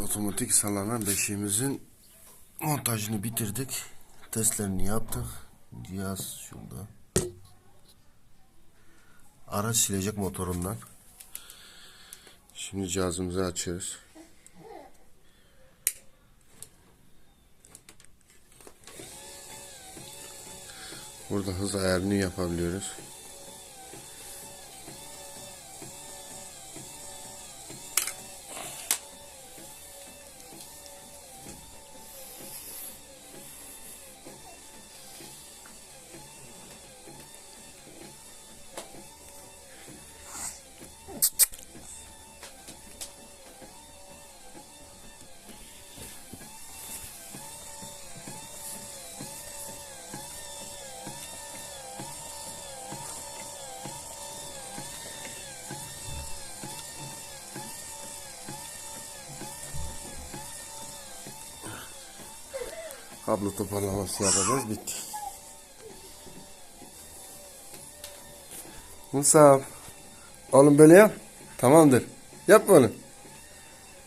otomatik sallanan beşiğimizin montajını bitirdik. Testlerini yaptık. Cihaz şurada. Araç silecek motorundan. Şimdi cihazımızı açıyoruz. Burada hız ayarını yapabiliyoruz. Kablo toparlaması yapacağız. Bitti. Musab. Oğlum böyle yap. Tamamdır. Yap bunu.